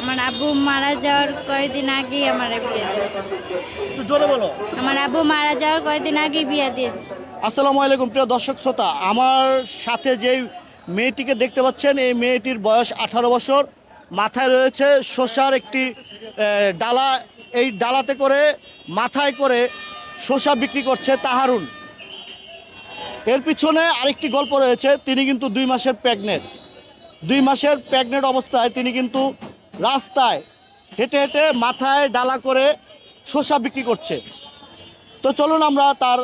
আমার আব্বু মারা যাওয়ার কয়েকদিন আগেই আমার বিয়ে দিয়েছে। একটু জোরে বলো। আমার আব্বু মারা যাওয়ার কয়েকদিন আগেই বিয়ে দিয়েছে। আসসালামু আলাইকুম প্রিয় দর্শক শ্রোতা। আমার সাথে যেই মেয়েটিকে দেখতে পাচ্ছেন এই মেয়েটির বয়স আঠারো বছর। মাথায় রয়েছে শসার একটি ডালা। এই ডালাতে করে মাথায় করে শসা বিক্রি করছে তাহারুন। এর পিছনে আরেকটি গল্প রয়েছে তিনি কিন্তু দুই মাসের প্রেগনেন্ট দুই মাসের প্রেগনেন্ট অবস্থায় তিনি কিন্তু রাস্তায় হেঁটে হেঁটে মাথায় ডালা করে শসা বিক্রি করছে। তো চলুন আমরা তার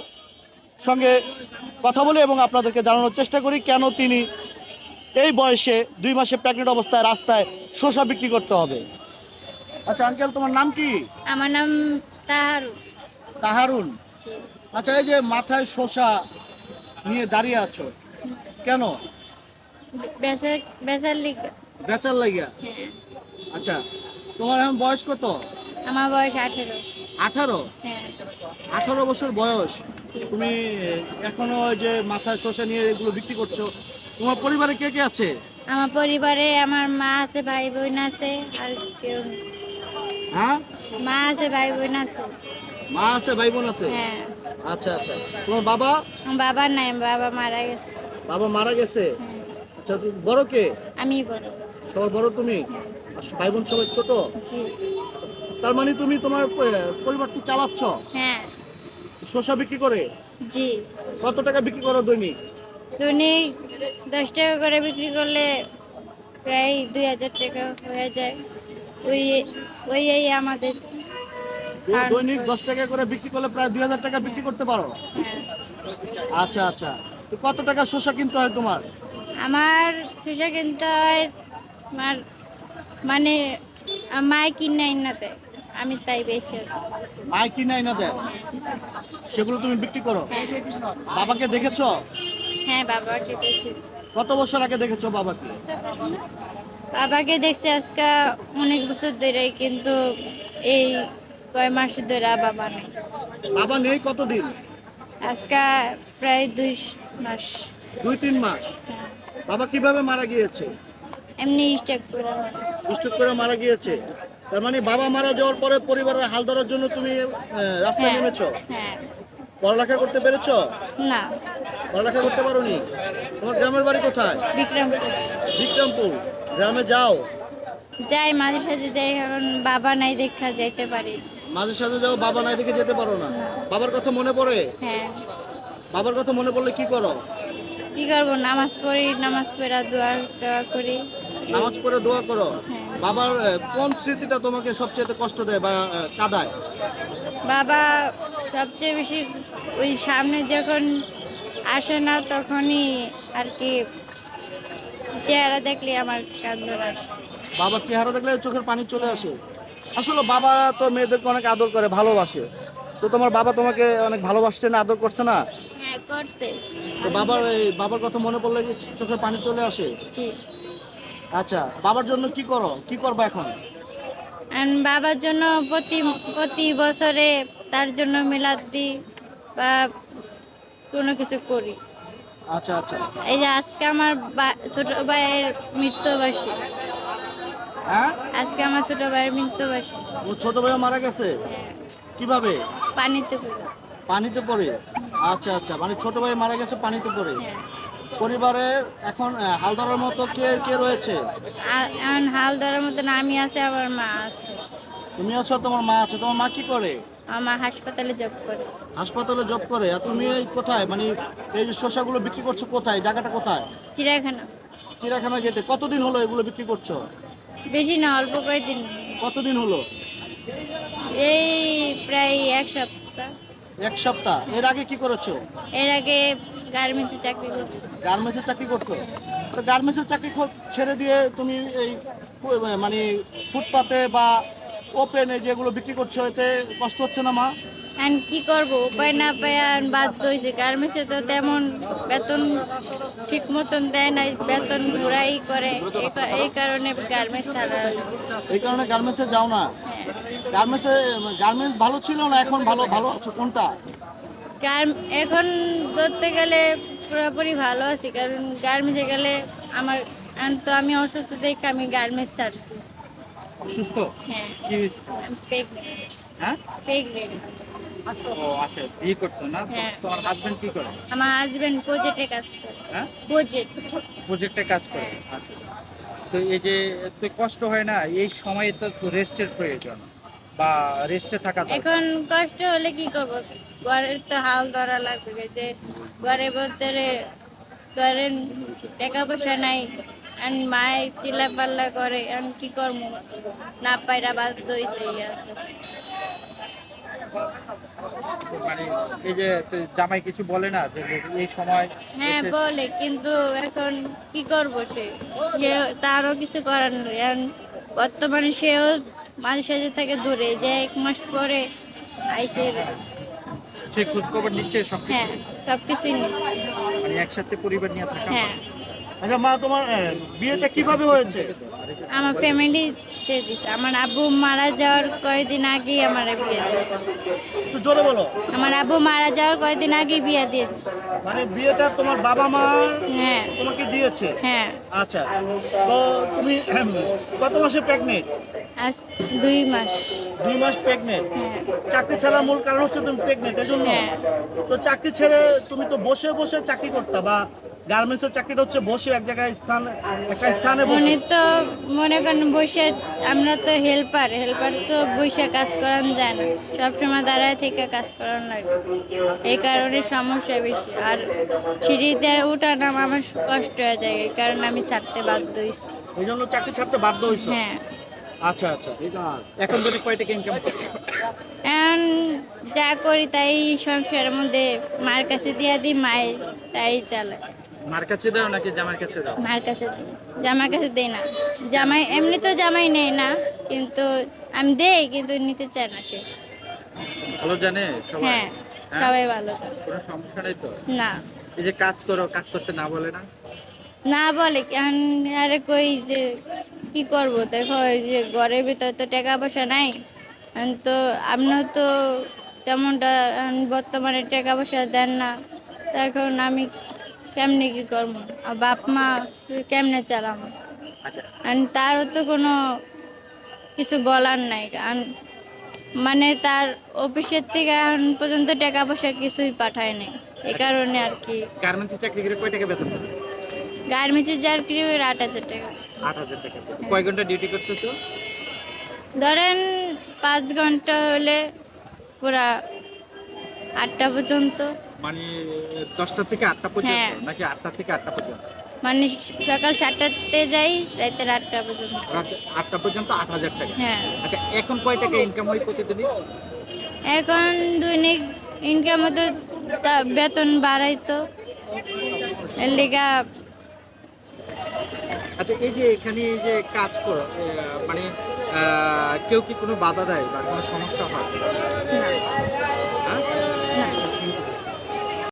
সঙ্গে কথা বলি এবং আপনাদেরকে জানানোর চেষ্টা করি কেন তিনি এই বয়সে দুই মাসে প্রেগনেন্ট অবস্থায় রাস্তায় শসা বিক্রি করতে হবে। আচ্ছা আঙ্কেল তোমার নাম কি? আমার নাম তাহার তাহারুন আচ্ছা এই যে মাথায় শসা নিয়ে দাঁড়িয়ে আছো কেন? বেচার বেচার লিগ। বেচার লাগিয়া আচ্ছা তোমার এখন বয়স কত? আমার বয়স আঠেরো। আঠারো? হ্যাঁ। আঠারো বছর বয়স। তুমি এখনও ওই যে মাথায় শসা নিয়ে এগুলো বিক্রি করছ। তোমার পরিবারে কে কে আছে? আমার পরিবারে আমার মা আছে ভাই বোন আছে আর কেউ হ্যাঁ? মা আছে ভাই বোন আছে। মা আছে ভাই বোন আছে? হ্যাঁ। আচ্ছা আচ্ছা। তোমার বাবা? আমার বাবা নাই বাবা মারা গেছে। বাবা মারা গেছে? হ্যাঁ। আচ্ছা বড় কে? আমি বড়। সবার বড় তুমি? আর ভাই বোন সবাই ছোট? জি। তার মানে তুমি তোমার পরিবারটি চালাচ্ছ? হ্যাঁ। শসা বিক্রি করে? জি। কত টাকা বিক্রি করো দৈনিক? দৈনিক দশ টাকা করে বিক্রি করলে প্রায় দুই হাজার টাকা হয়ে যায়। ওই ওই এই আমাদের দৈনিক দশ টাকা করে বিক্রি করলে প্রায় দুই হাজার টাকা বিক্রি করতে পারো? হ্যাঁ। আচ্ছা আচ্ছা। কত টাকা শসা কিনতে হয় তোমার? আমার শসা কিনতে হয় আমার মানে মায় কিনে না দেয় আমি তাই বেশি মাই কিনে না দেয় সেগুলো তুমি বিক্রি করো? বাবাকে দেখেছ? হ্যাঁ বাবাকে দেখেছি। কত বছর আগে দেখেছ বাবাকে? বাবাকে দেখছি আজকে অনেক বছর ধরে কিন্তু এই কয় মাস ধরে বাবা নেই। বাবা নেই কতদিন? আজকে প্রায় দুই মাস। দুই তিন মাস। বাবা কীভাবে মারা গিয়েছে? এমনি স্টেক করে স্ট্রোক করে মারা গিয়েছে। তার মানে বাবা মারা যাওয়ার পরে পরিবারের হাল ধরার জন্য তুমি রাস্তায় হ্যাঁ নেমেছো? হ্যাঁ। পড়ালেখা করতে পেরেছ? না। পড়ালেখা করতে পারোনি? তোমার গ্রামের বাড়ি কোথায়? বিক্রমপুর। বিক্রমপুর। গ্রামে যাও। যাই মাঝে সাঝে যাই কারণ বাবা নাই দেখা যাইতে পারি। মাঝে সাথে যাও বাবা নাই দেখে যেতে পারো না। বাবার কথা মনে পড়ে? হ্যাঁ। বাবার কথা মনে পড়লে কি করো? কি করব? নামাজ পড়ি নামাজ পড়া দোয়া করি। নামাজ পড়ে দোয়া করো। হ্যাঁ। বাবার কোন স্মৃতিটা তোমাকে সবচেয়ে কষ্ট দেয় বা কাঁদায়? বাবা সবচেয়ে বেশি ওই সামনে যখন আসে না তখনই আর কি চেহারা দেখলে আমার কান্দন আসে বাবার চেহারা দেখলে চোখের পানি চলে আসে। আসলে বাবা তো মেয়েদেরকে অনেক আদর করে ভালোবাসে। তো তোমার বাবা তোমাকে অনেক ভালোবাসছে না আদর করছে না? হ্যাঁ করতে তো বাবার এই বাবার কথা মনে পড়লে চোখের পানি চলে আসে? জি। আচ্ছা বাবার জন্য কি করো? কি করবা এখন? বাবার জন্য প্রতি প্রতি বছরে তার জন্য মিলাদ দিই বা কোনো কিছু করি। আচ্ছা আচ্ছা। এই যে আজকে আমার ছোট ভাইয়ের মৃত্যুবাসী হ্যাঁ? আজকে আমার ছোট ভাইয়ের মৃত্যুবাসী ও ছোট ভাইও মারা গেছে? কীভাবে? পানিতে পড়ে। পানিতে পড়ে? আচ্ছা আচ্ছা। মানে ছোট ভাই মারা গেছে পানিতে পড়ে? হ্যাঁ। পরিবারের এখন আহ, হাল ধরার মতো কে কে রয়েছে? এখন হাল ধরার মতন আমি আছে আমার মা আছে। তুমি আছো তোমার মা আছে তোমার মা কি করে? আমার মা হাসপাতালে জব করে। হাসপাতালে জব করে আর তুমি এই কোথায়? মানে এই যে শসাগুলো বিক্রি করছ কোথায়? জায়গাটা কোথায়? চিড়িয়াখানা। চিড়াখানা গেটে কতদিন হলো এগুলো বিক্রি করছ? বেশি না অল্প কয়েকদিন। কতদিন হলো? এই প্রায় এক সপ্তাহ। এক সপ্তাহ। এর আগে কি করেছ? এর আগে গার্মেন্টসে চাকরি করছি। গার্মেন্টসের চাকরি করছ? তো গার্মেন্টসের চাকরি ছেড়ে দিয়ে তুমি এই মানে ফুটপাতে বা ওপেনে যেগুলো বিক্রি করছ এতে কষ্ট হচ্ছে না মা? এখন কি করব? উপায় না পায় বাধ্য হয়েছে। গার্মেন্টসে তো তেমন বেতন ঠিক মতন দেয় না বেতন ঘোরাই করে। এই কারণে গার্মেন্টস ছাড়া। এই কারণে গার্মেন্টসে যাও না। গার্মেন্টসে গার্মেন্টস ভালো ছিল না এখন ভালো ভালো আছো কোনটা? গার্ম- এখন ধরতে গেলে পুরোপুরি ভালো আছি কারণ গার্মেন্টসে গেলে আমার তো আমি অসুস্থ দেখে আমি গার্মেন্টস ছাড়ছি। অসুস্থ? হ্যাঁ। হ্যাঁ? ও আচ্ছা বিয়ে করছ না? হ্যাঁ। তোমার হাজবেন্ড কি করে? আমার হাজবেন্ড প্রজেক্টে কাজ করে। হ্যাঁ? প্রজেক্ট প্রজেক্টে কাজ করে। আচ্ছা। তো এই যে তো কষ্ট হয় না এই সময়ে তো রেস্টের প্রয়োজন। বা রেস্টে থাকা এখন কষ্ট হলে কি করব? ঘরের তো হাল ধরা লাগবে যে ঘরে বলতে ধরেন টাকা পয়সা নাই আর মায় চিল্লা পাল্লা করে এখন কি করব? না পাইরা বাধ্য হয়েছে মানে এই যে জামাই কিছু বলে না যে এই সময় হ্যাঁ বলে কিন্তু এখন কি করব সে? যে তারও কিছু করার নেই। বর্তমানে সেও মাঝে সাঝে থেকে দূরে যে এক মাস পরে আইসে সে খোঁজ খবর নিচ্ছে সব হ্যাঁ সব কিছুই নিচ্ছে। মানে একসাথে পরিবার নিয়ে থাকা? হ্যাঁ। আচ্ছা মা তোমার বিয়েটা কীভাবে হয়েছে? আমার ফ্যামিলিতে দিছে। আমার আব্বু মারা যাওয়ার কয়েকদিন আগেই আমার বিয়ে একটু জোরে বলো। আমার আব্বু মারা যাওয়ার কয়েকদিন আগেই বিয়ে দিয়েছে মানে বিয়েটা তোমার বাবা মা হ্যাঁ। তোমাকে দিয়েছে? হ্যাঁ। আচ্ছা। তো তুমি আহম, কত মাসে প্রেগনেন্ট আজ দুই মাস। দুই মাস প্রেগনেন্ট হ্যাঁ। চাকরি ছাড়ার মূল কারণ হচ্ছে তুমি প্রেগনেন্ট এই জন্য হ্যাঁ। তো চাকরি ছেড়ে তুমি তো বসে বসে চাকরি করতে বা গার্মেন্টসের চাকরিটা হচ্ছে বসে এক জায়গায় স্থান একটা স্থানে বসে। মনে তো মনে করেন বসে আমরা তো হেল্পার হেল্পার তো বসে কাজ করানো যায় না। সবসময় দাঁড়ায় থেকে কাজ করানো লাগে। এই কারণে সমস্যা বেশি। আর সিঁড়িতে ওঠা নাম আমার কষ্ট হয়ে যায় এই কারণে আমি ছাড়তে বাধ্য হয়েছি। এই জন্য চাকরি ছাড়তে বাধ্য হয়েছে? হ্যাঁ। আচ্ছা আচ্ছা। এখন যদি কয় টাকা ইনকাম এখন যা করি তাই সংসারের মধ্যে মার কাছে দিয়া দিই মায়ের তাই চালায়। মার কাছে দাও নাকি জামার কাছে দাও? মার কাছে দিই জামার কাছে দেই না। জামাই এমনি তো জামাই নেই না কিন্তু আমি দেই কিন্তু নিতে চায় না সে। ভালো জানে সবাই? হ্যাঁ হ্যাঁ? সবাই ভালো জানে। কোনো সমস্যা নেই তো? না। এই যে কাজ করো কাজ করতে না বলে না? না বলে কেন আরে কই যে কি করব? দেখো এই যে ঘরের ভিতর তো টাকা পয়সা নাই। তো আপনিও তো তেমনটা বর্তমানে টাকা পয়সা দেন না। এখন আমি কেমনে কি করব? আর বাপ মা কেমনে চালাবো? আচ্ছা। আর তারও তো কোনো কিছু বলার নাই। কারণ মানে তার অফিসের থেকে এখন পর্যন্ত টাকা পয়সা কিছুই পাঠায় নাই। এই কারণে আর কি। গার্মেন্টসে চাকরি করে কয় টাকা বেতন পাবে? গার্মেন্টসের যার কি আট হাজার টাকা। আট হাজার টাকা কয় ঘণ্টা ডিউটি করতে তো ধরেন পাঁচ ঘণ্টা হলে পুরা আটটা পর্যন্ত। মানে দশটা থেকে আটটা পর্যন্ত হ্যাঁ। নাকি আটটা থেকে আটটা পর্যন্ত? মানে সকাল সাতটাতে যাই রাতের আটটা পর্যন্ত। আটটা পর্যন্ত আট হাজার টাকা। হ্যাঁ। আচ্ছা এখন কয় টাকা ইনকাম হয় প্রতিদিনই? এখন দৈনিক ইনকাম তো বেতন বাড়াই তো। এর লিগা আচ্ছা এই যে এখানে এই যে কাজ করো মানে কেউ কি কোনো বাধা দেয় বা কোনো সমস্যা হয়?